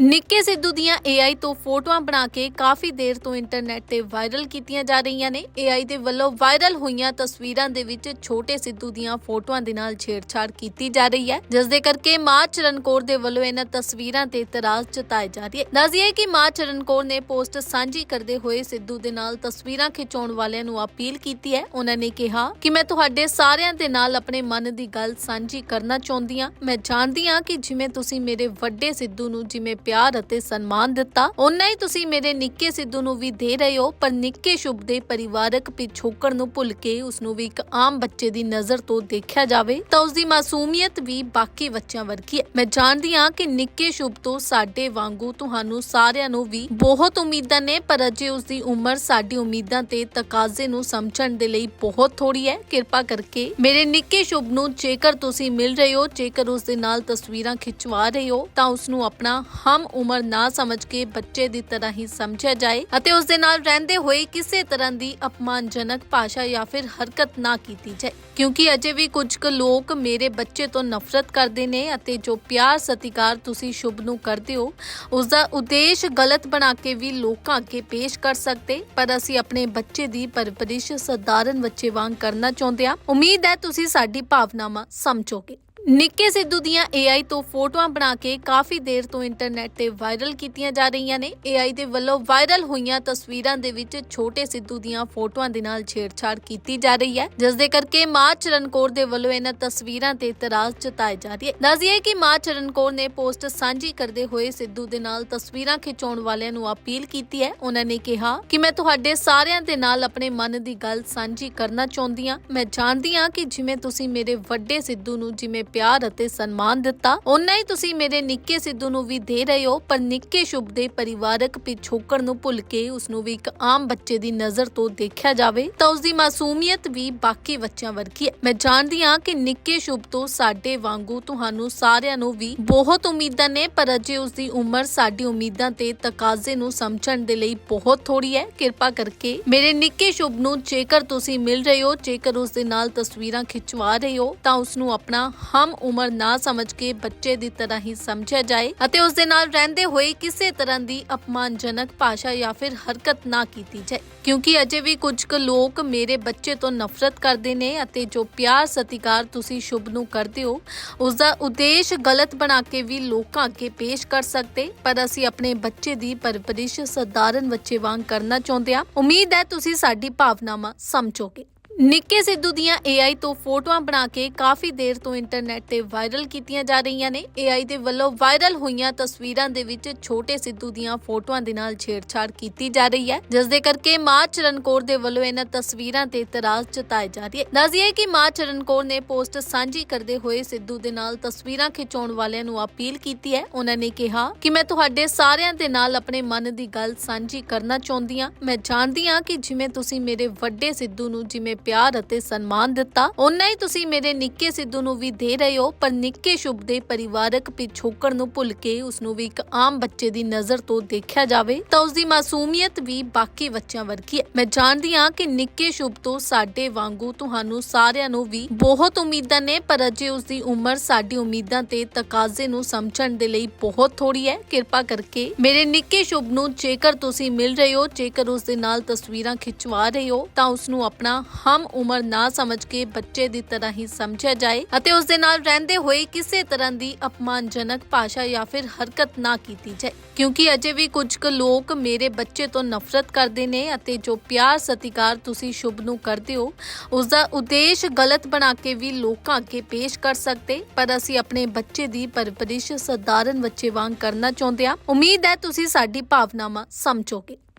ਨਿੱਕੇ ਸਿੱਧੂ ਦੀਆਂ AI ਤੋਂ ਫੋਟੋਆਂ ਬਣਾ ਕੇ ਕਾਫੀ ਦੇਰ ਤੋਂ ਇੰਟਰਨੈਟ ਤੇ ਵਾਇਰਲ ਕੀਤੀਆਂ ਜਾ ਰਹੀਆਂ ਨੇ। AI ਦੇ ਵੱਲੋਂ ਵਾਇਰਲ ਹੋਈਆਂ ਤਸਵੀਰਾਂ ਦੇ ਵਿੱਚ ਛੋਟੇ ਸਿੱਧੂ ਦੀਆਂ ਫੋਟੋਆਂ ਦੇ ਨਾਲ ਛੇੜਛਾੜ ਕੀਤੀ ਜਾ ਰਹੀ ਹੈ। ਜਿਸ ਦੇ ਕਰਕੇ ਮਾਂ ਚਰਨਕੌਰ ਦੇ ਵੱਲੋਂ ਇਹਨਾਂ ਤਸਵੀਰਾਂ ਤੇ ਇਤਰਾਜ਼ ਜਤਾਏ ਜਾ ਰਹੀ ਹੈ। ਦੱਸਿਏ ਕਿ ਮਾਂ ਚਰਨਕੌਰ ਨੇ ਪੋਸਟ ਸਾਂਝੀ ਕਰਦੇ ਹੋਏ ਸਿੱਧੂ ਦੇ ਨਾਲ ਤਸਵੀਰਾਂ ਖਿਚਾਉਣ ਵਾਲਿਆਂ ਨੂੰ ਅਪੀਲ ਕੀਤੀ ਹੈ। ਉਹਨਾਂ ਨੇ ਕਿਹਾ ਕਿ ਮੈਂ ਤੁਹਾਡੇ ਸਾਰਿਆਂ ਦੇ ਨਾਲ ਆਪਣੇ ਮਨ ਦੀ ਗੱਲ ਸਾਂਝੀ ਕਰਨਾ ਚਾਹੁੰਦੀ ਹਾਂ। ਮੈਂ ਜਾਣਦੀ ਹਾਂ ਕਿ ਜਿਵੇਂ ਤੁਸੀਂ ਮੇਰੇ ਵੱਡੇ ਸਿੱਧੂ ਨੂੰ ਜਿਵੇਂ ਪਿਆਰ ਅਤੇ ਸਨਮਾਨ ਦਿੱਤਾ। ਓਨਾ ਹੀ ਤੁਸੀਂ ਮੇਰੇ ਨਿੱਕੇ ਸਿੱਧੂ ਨੂੰ ਵੀ ਦੇ ਰਹੇ ਹੋ, ਪਰ ਨਿੱਕੇ ਸ਼ੁਭ ਦੇ ਪਰਿਵਾਰਕ ਪਿਛੋਕੜ ਨੂੰ ਭੁੱਲ ਕੇ ਉਸ ਨੂੰ ਵੀ ਇੱਕ ਆਮ ਬੱਚੇ ਦੀ ਨਜ਼ਰ ਤੋਂ ਦੇਖਿਆ ਜਾਵੇ, ਤਾਂ ਉਸ ਦੀ ਮਾਸੂਮੀਅਤ ਵੀ ਬਾਕੀ ਬੱਚਿਆਂ ਵਰਗੀ ਹੈ। ਮੈਂ ਜਾਣਦੀ ਹਾਂ ਕਿ ਨਿੱਕੇ ਸ਼ੁਭ ਤੋਂ ਸਾਡੇ ਵਾਂਗੂ ਤੁਹਾਨੂੰ ਸਾਰਿਆਂ ਨੂੰ ਵੀ ਬਹੁਤ ਉਮੀਦਾਂ ਨੇ, ਪਰ ਅਜੇ ਉਸ ਦੀ ਉਮਰ ਸਾਡੀ ਉਮੀਦਾਂ ਤੇ ਤਕਾਜ਼ੇ ਨੂੰ ਸਮਝਣ ਦੇ ਲਈ ਬਹੁਤ ਥੋੜੀ ਹੈ। ਕਿਰਪਾ ਕਰਕੇ ਮੇਰੇ ਨਿੱਕੇ ਸ਼ੁਭ ਨੂੰ ਜੇਕਰ ਤੁਸੀਂ ਮਿਲ ਰਹੇ ਹੋ, ਜੇਕਰ ਉਸ ਦੇ ਨਾਲ ਤਸਵੀਰਾਂ ਖਿਚਵਾ ਰਹੇ ਹੋ, ਤਾਂ ਉਸ ਨੂੰ ਆਪਣਾ ਹਮ ਉਮਰ ਨਾ ਸਮਝ ਕੇ ਬੱਚੇ ਦੀ ਤਰ੍ਹਾਂ ਹੀ ਸਮਝਿਆ ਜਾਏ ਅਤੇ ਉਸ ਦੇ ਨਾਲ ਰਹਿੰਦੇ ਹੋਏ ਕਿਸੇ ਤਰ੍ਹਾਂ ਦੀ ਅਪਮਾਨਜਨਕ ਭਾਸ਼ਾ ਜਾਂ ਫਿਰ ਹਰਕਤ ਨਾ ਕੀਤੀ ਜਾਏ ਕਿਉਂਕਿ ਅਜੇ ਵੀ ਕੁਝ ਕੁ ਲੋਕ ਮੇਰੇ ਬੱਚੇ ਤੋਂ ਨਫ਼ਰਤ ਕਰਦੇ ਨੇ ਅਤੇ ਜੋ ਪਿਆਰ ਸਤਿਕਾਰ ਤੁਸੀਂ ਸ਼ੁਭ ਨੂੰ ਕਰਦੇ ਹੋ ਉਸ ਦਾ ਉਦੇਸ਼ ਗਲਤ ਬਣਾ ਕੇ ਵੀ ਲੋਕਾਂ ਅੱਗੇ ਪੇਸ਼ ਕਰ ਸਕਦੇ ਪਰ ਅਸੀਂ ਆਪਣੇ ਬੱਚੇ ਦੀ ਪਰਵਰਿਸ਼ ਸਧਾਰਨ ਬੱਚੇ ਵਾਂਗ ਕਰਨਾ ਚਾਹੁੰਦੇ ਹਾਂ ਉਮੀਦ ਹੈ ਤੁਸੀਂ ਸਾਡੀ ਭਾਵਨਾਵਾਂ ਸਮਝੋਗੇ ਨਿੱਕੇ ਸਿੱਧੂ ਦੀਆਂ AI ਤੋਂ ਫੋਟੋਆਂ ਬਣਾ ਕੇ ਕਾਫੀ ਦੇਰ ਤੋਂ ਇੰਟਰਨੈਟ ਤੇ ਵਾਇਰਲ ਕੀਤੀਆਂ ਜਾ ਰਹੀਆਂ ਨੇ। AI ਦੇ ਵੱਲੋਂ ਵਾਇਰਲ ਹੋਈਆਂ ਤਸਵੀਰਾਂ ਦੇ ਵਿੱਚ ਛੋਟੇ ਸਿੱਧੂ ਦੀਆਂ ਫੋਟੋਆਂ ਦੇ ਨਾਲ ਛੇੜਛਾੜ ਕੀਤੀ ਜਾ ਰਹੀ ਹੈ। ਜਿਸ ਦੇ ਕਰਕੇ ਮਾਂ ਚਰਨਕੌਰ ਦੇ ਵੱਲੋਂ ਇਹਨਾਂ ਤਸਵੀਰਾਂ ਤੇ ਇਤਰਾਜ਼ ਜਤਾਏ ਜਾ ਰਹੀ ਹੈ। ਦੱਸਿਏ ਕਿ ਮਾਂ ਚਰਨਕੌਰ ਨੇ ਪੋਸਟ ਸਾਂਝੀ ਕਰਦੇ ਹੋਏ ਸਿੱਧੂ ਦੇ ਨਾਲ ਤਸਵੀਰਾਂ ਖਿਚਾਉਣ ਵਾਲਿਆਂ ਨੂੰ ਅਪੀਲ ਕੀਤੀ ਹੈ। ਉਹਨਾਂ ਨੇ ਕਿਹਾ ਕਿ ਮੈਂ ਤੁਹਾਡੇ ਸਾਰਿਆਂ ਦੇ ਨਾਲ ਆਪਣੇ ਮਨ ਦੀ ਗੱਲ ਸਾਂਝੀ ਕਰਨਾ ਚਾਹੁੰਦੀ ਹਾਂ। ਮੈਂ ਜਾਣਦੀ ਹਾਂ ਕਿ ਜਿਵੇਂ ਤੁਸੀਂ ਮੇਰੇ ਵੱਡੇ ਸਿੱਧੂ ਨੂੰ ਜਿਵੇਂ ਪਿਆਰ ਅਤੇ ਸਨਮਾਨ ਦਿੱਤਾ। ਓਨਾ ਹੀ ਤੁਸੀਂ ਮੇਰੇ ਨਿੱਕੇ ਸਿੱਧੂ ਨੂੰ ਵੀ ਦੇ ਰਹੇ ਹੋ, ਪਰ ਨਿੱਕੇ ਸ਼ੁਭ ਦੇ ਪਰਿਵਾਰਕ ਪਿਛੋਕੜ ਨੂੰ ਭੁੱਲ ਕੇ ਉਸ ਨੂੰ ਵੀ ਇੱਕ ਆਮ ਬੱਚੇ ਦੀ ਨਜ਼ਰ ਤੋਂ ਦੇਖਿਆ ਜਾਵੇ, ਤਾਂ ਉਸ ਦੀ ਮਾਸੂਮੀਅਤ ਵੀ ਬਾਕੀ ਬੱਚਿਆਂ ਵਰਗੀ ਹੈ। ਮੈਂ ਜਾਣਦੀ ਹਾਂ ਕਿ ਨਿੱਕੇ ਸ਼ੁਭ ਤੋਂ ਸਾਡੇ ਵਾਂਗੂ ਤੁਹਾਨੂੰ ਸਾਰਿਆਂ ਨੂੰ ਵੀ ਬਹੁਤ ਉਮੀਦਾਂ ਨੇ, ਪਰ ਅਜੇ ਉਸ ਦੀ ਉਮਰ ਸਾਡੀ ਉਮੀਦਾਂ ਤੇ ਤਕਾਜ਼ੇ ਨੂੰ ਸਮਝਣ ਦੇ ਲਈ ਬਹੁਤ ਥੋੜੀ ਹੈ। ਕਿਰਪਾ ਕਰਕੇ ਮੇਰੇ ਨਿੱਕੇ ਸ਼ੁਭ ਨੂੰ ਜੇਕਰ ਤੁਸੀਂ ਮਿਲ ਰਹੇ ਹੋ, ਜੇਕਰ ਉਸ ਦੇ ਨਾਲ ਤਸਵੀਰਾਂ ਖਿਚਵਾ ਰਹੇ ਹੋ, ਤਾਂ ਉਸ ਨੂੰ ਆਪਣਾ ਹਮ ਉਮਰ ਨਾ ਸਮਝ ਕੇ ਬੱਚੇ ਦੀ ਤਰ੍ਹਾਂ ਹੀ ਸਮਝਿਆ ਜਾਏ ਅਤੇ ਉਸ ਦੇ ਨਾਲ ਰਹਿੰਦੇ ਹੋਏ ਕਿਸੇ ਤਰ੍ਹਾਂ ਦੀ ਅਪਮਾਨਜਨਕ ਭਾਸ਼ਾ ਜਾਂ ਫਿਰ ਹਰਕਤ ਨਾ ਕੀਤੀ ਜਾਏ। ਕਿਉਂਕਿ ਅਜੇ ਵੀ ਕੁਝ ਕੁ ਲੋਕ ਮੇਰੇ ਬੱਚੇ ਤੋਂ ਨਫ਼ਰਤ ਕਰਦੇ ਨੇ ਅਤੇ ਜੋ ਪਿਆਰ ਸਤਿਕਾਰ ਤੁਸੀਂ ਸ਼ੁਭ ਨੂੰ ਕਰਦੇ ਹੋ, ਉਸ ਦਾ ਉਦੇਸ਼ ਗਲਤ ਬਣਾ ਕੇ ਵੀ ਲੋਕਾਂ ਅੱਗੇ ਪੇਸ਼ ਕਰ ਸਕਦੇ। ਪਰ ਅਸੀਂ ਆਪਣੇ ਬੱਚੇ ਦੀ ਪਰਵਰਿਸ਼ ਸਧਾਰਨ ਬੱਚੇ ਵਾਂਗ ਕਰਨਾ ਚਾਹੁੰਦੇ ਹਾਂ। ਉਮੀਦ ਹੈ ਤੁਸੀਂ ਸਾਡੀ ਭਾਵਨਾਵਾਂ ਸਮਝੋਗੇ। ਨਿੱਕੇ ਸਿੱਧੂ ਦੀਆਂ AI ਤੋਂ ਫੋਟੋਆਂ ਬਣਾ ਕੇ ਕਾਫੀ ਦੇਰ ਤੋਂ ਇੰਟਰਨੈਟ ਤੇ ਵਾਇਰਲ ਕੀਤੀਆਂ ਜਾ ਰਹੀਆਂ ਨੇ। AI ਦੇ ਵੱਲੋਂ ਵਾਇਰਲ ਹੋਈਆਂ ਤਸਵੀਰਾਂ ਦੇ ਵਿੱਚ ਛੋਟੇ ਸਿੱਧੂ ਦੀਆਂ ਫੋਟੋਆਂ ਦੇ ਨਾਲ ਛੇੜਛਾੜ ਕੀਤੀ ਜਾ ਰਹੀ ਹੈ। ਜਿਸ ਦੇ ਕਰਕੇ ਮਾਂ ਚਰਨਕੌਰ ਦੇ ਵੱਲੋਂ ਇਹਨਾਂ ਤਸਵੀਰਾਂ ਤੇ ਇਤਰਾਜ਼ ਜਤਾਏ ਜਾ ਰਹੀ ਹੈ। ਦੱਸਿਏ ਕਿ ਮਾਂ ਚਰਨਕੌਰ ਨੇ ਪੋਸਟ ਸਾਂਝੀ ਕਰਦੇ ਹੋਏ ਸਿੱਧੂ ਦੇ ਨਾਲ ਤਸਵੀਰਾਂ ਖਿਚਾਉਣ ਵਾਲਿਆਂ ਨੂੰ ਅਪੀਲ ਕੀਤੀ ਹੈ। ਉਹਨਾਂ ਨੇ ਕਿਹਾ ਕਿ ਮੈਂ ਤੁਹਾਡੇ ਸਾਰਿਆਂ ਦੇ ਨਾਲ ਆਪਣੇ ਮਨ ਦੀ ਗੱਲ ਸਾਂਝੀ ਕਰਨਾ ਚਾਹੁੰਦੀ ਹਾਂ। ਮੈਂ ਜਾਣਦੀ ਹਾਂ ਕਿ ਜਿਵੇਂ ਤੁਸੀਂ ਮੇਰੇ ਵੱਡੇ ਸਿੱਧੂ ਨੂੰ ਜਿਵੇਂ ਪਿਆਰ ਅਤੇ ਸਨਮਾਨ ਦਿੱਤਾ। ਓਨਾ ਹੀ ਤੁਸੀਂ ਮੇਰੇ ਨਿੱਕੇ ਸਿੱਧੂ ਨੂੰ ਵੀ ਦੇ ਰਹੇ ਹੋ, ਪਰ ਨਿੱਕੇ ਸ਼ੁਭ ਦੇ ਪਰਿਵਾਰਕ ਪਿਛੋਕੜ ਨੂੰ ਭੁੱਲ ਕੇ ਉਸ ਨੂੰ ਵੀ ਇੱਕ ਆਮ ਬੱਚੇ ਦੀ ਨਜ਼ਰ ਤੋਂ ਦੇਖਿਆ ਜਾਵੇ, ਤਾਂ ਉਸ ਦੀ ਮਾਸੂਮੀਅਤ ਵੀ ਬਾਕੀ ਬੱਚਿਆਂ ਵਰਗੀ ਹੈ। ਮੈਂ ਜਾਣਦੀ ਹਾਂ ਕਿ ਨਿੱਕੇ ਸ਼ੁਭ ਤੋਂ ਸਾਡੇ ਵਾਂਗੂ ਤੁਹਾਨੂੰ ਸਾਰਿਆਂ ਨੂੰ ਵੀ ਬਹੁਤ ਉਮੀਦਾਂ ਨੇ, ਪਰ ਅਜੇ ਉਸ ਦੀ ਉਮਰ ਸਾਡੀ ਉਮੀਦਾਂ ਤੇ ਤਕਾਜ਼ੇ ਨੂੰ ਸਮਝਣ ਦੇ ਲਈ ਬਹੁਤ ਥੋੜੀ ਹੈ। ਕਿਰਪਾ ਕਰਕੇ ਮੇਰੇ ਨਿੱਕੇ ਸ਼ੁਭ ਨੂੰ ਜੇਕਰ ਤੁਸੀਂ ਮਿਲ ਰਹੇ ਹੋ, ਜੇਕਰ ਉਸ ਦੇ ਨਾਲ ਤਸਵੀਰਾਂ ਖਿਚਵਾ ਰਹੇ ਹੋ, ਤਾਂ ਉਸ ਨੂੰ ਆਪਣਾ ਹਮ ਉਮਰ ਨਾ ਸਮਝ ਕੇ ਬੱਚੇ ਦੀ ਤਰ੍ਹਾਂ ਹੀ ਸਮਝਿਆ ਜਾਏ ਅਤੇ ਉਸ ਦੇ ਨਾਲ ਰਹਿੰਦੇ ਹੋਏ ਕਿਸੇ ਤਰ੍ਹਾਂ ਦੀ ਅਪਮਾਨਜਨਕ ਭਾਸ਼ਾ ਜਾਂ ਫਿਰ ਹਰਕਤ ਨਾ ਕੀਤੀ ਜਾਏ ਕਿਉਂਕਿ ਅਜੇ ਵੀ ਕੁਝ ਕੁ ਲੋਕ ਮੇਰੇ ਬੱਚੇ ਤੋਂ ਨਫ਼ਰਤ ਕਰਦੇ ਨੇ ਅਤੇ ਜੋ ਪਿਆਰ ਸਤਿਕਾਰ ਤੁਸੀਂ ਸ਼ੁਭ ਨੂੰ ਕਰਦੇ ਹੋ ਉਸ ਦਾ ਉਦੇਸ਼ ਗਲਤ ਬਣਾ ਕੇ ਵੀ ਲੋਕਾਂ ਅੱਗੇ ਪੇਸ਼ ਕਰ ਸਕਦੇ ਪਰ ਅਸੀਂ ਆਪਣੇ ਬੱਚੇ ਦੀ ਪਰਵਰਿਸ਼ ਸਧਾਰਨ ਬੱਚੇ ਵਾਂਗ ਕਰਨਾ ਚਾਹੁੰਦੇ ਹਾਂ ਉਮੀਦ ਹੈ ਤੁਸੀਂ ਸਾਡੀ ਭਾਵਨਾਵਾਂ ਸਮਝੋਗੇ